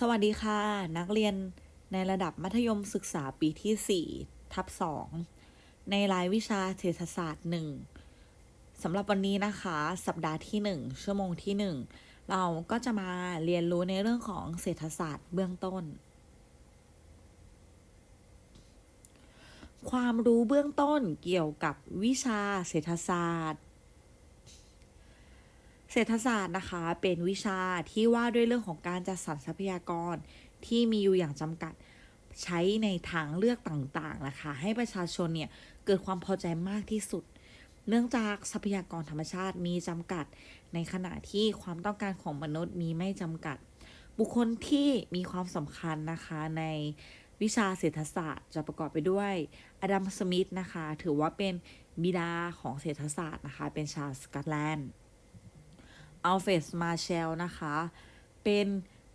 สวัสดีค่ะ นักเรียนในระดับมัธยมศึกษาปีที่ 4 ทับ 2 ในรายวิชาเศรษฐศาสตร์ 1สำหรับวันนี้นะคะ สัปดาห์ที่ 1 ชั่วโมงที่ 1 เราก็จะมาเรียนรู้ในเรื่องของเศรษฐศาสตร์เบื้องต้น ความรู้เบื้องต้นเกี่ยวกับวิชาเศรษฐศาสตร์ เศรษฐศาสตร์นะคะเป็นวิชาที่ว่าด้วยเรื่องของการจัดสรรทรัพยากรที่มีอยู่อย่างจำกัดใช้ในทางเลือกต่างๆนะคะ ให้ประชาชนเนี่ยเกิดความพอใจมากที่สุด เนื่องจากทรัพยากรธรรมชาติมีจำกัด ในขณะที่ความต้องการของมนุษย์มีไม่จำกัด บุคคลที่มีความสำคัญนะคะในวิชาเศรษฐศาสตร์จะประกอบไปด้วย อดัม สมิธนะคะ ถือว่าเป็นบิดาของเศรษฐศาสตร์นะคะ เป็นชาวสกอตแลนด์ อัลเฟรดมาเชลนะคะ เป็น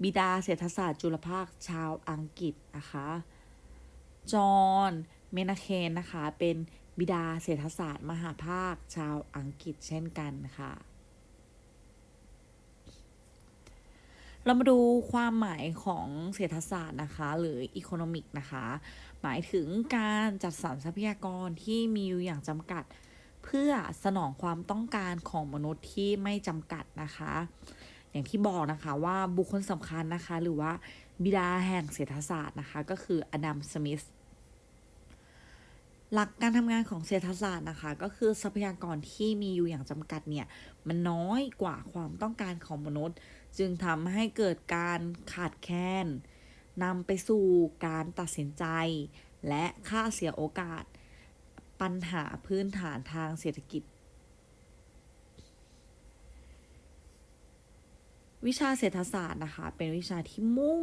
บิดาเศรษฐศาสตร์จุลภาคชาวอังกฤษนะคะ จอห์น เมนาเคนนะคะ เป็นบิดาเศรษฐศาสตร์มหาภาคชาวอังกฤษเช่นกันค่ะ เรามาดูความหมายของเศรษฐศาสตร์นะคะ หรืออีโคโนมิกนะคะ หมายถึงการจัดสรรทรัพยากรที่มีอยู่อย่างจำกัด เพื่อสนองความต้องการของมนุษย์ที่ไม่จำกัดนะคะ อย่างที่บอกนะคะว่าบุคคลสำคัญนะคะ หรือว่าบิดาแห่งเศรษฐศาสตร์นะคะ ก็คืออดัมสมิธหลักการทำงานของเศรษฐศาสตร์นะคะ ก็คือทรัพยากรที่มีอยู่อย่างจำกัดเนี่ย มันน้อยกว่าความต้องการของมนุษย์ จึงทำให้เกิดการขาดแคลนนำไปสู่การตัดสินใจ และค่าเสียโอกาส ปัญหาพื้นฐานทางเศรษฐกิจ วิชาเศรษฐศาสตร์นะคะ เป็นวิชาที่มุ่ง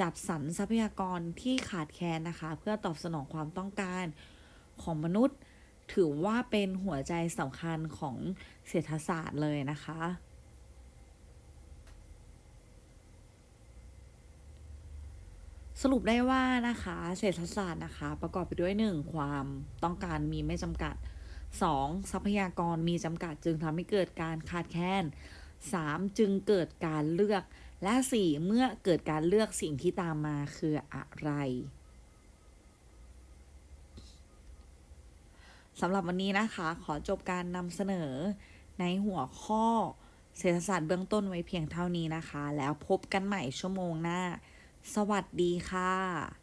จัดสรรทรัพยากรที่ขาดแคลนนะคะ เพื่อตอบสนองความต้องการของมนุษย์ ถือว่าเป็นหัวใจสำคัญของเศรษฐศาสตร์เลยนะคะ สรุปได้ว่านะคะเศรษฐศาสตร์นะคะ ประกอบไปด้วย 1. ความต้องการมีไม่จำกัด 2. ทรัพยากรมีจำกัด จึงทำให้เกิดการขาดแคลน 3. จึงเกิดการเลือก และ 4. เมื่อเกิดการเลือกสิ่งที่ตามมาคืออะไรสำหรับวันนี้นะคะ ขอจบการนำเสนอในหัวข้อเศรษฐศาสตร์เบื้องต้นไว้เพียงเท่านี้นะคะ แล้วพบกันใหม่ชั่วโมงหน้า สวัสดีค่ะ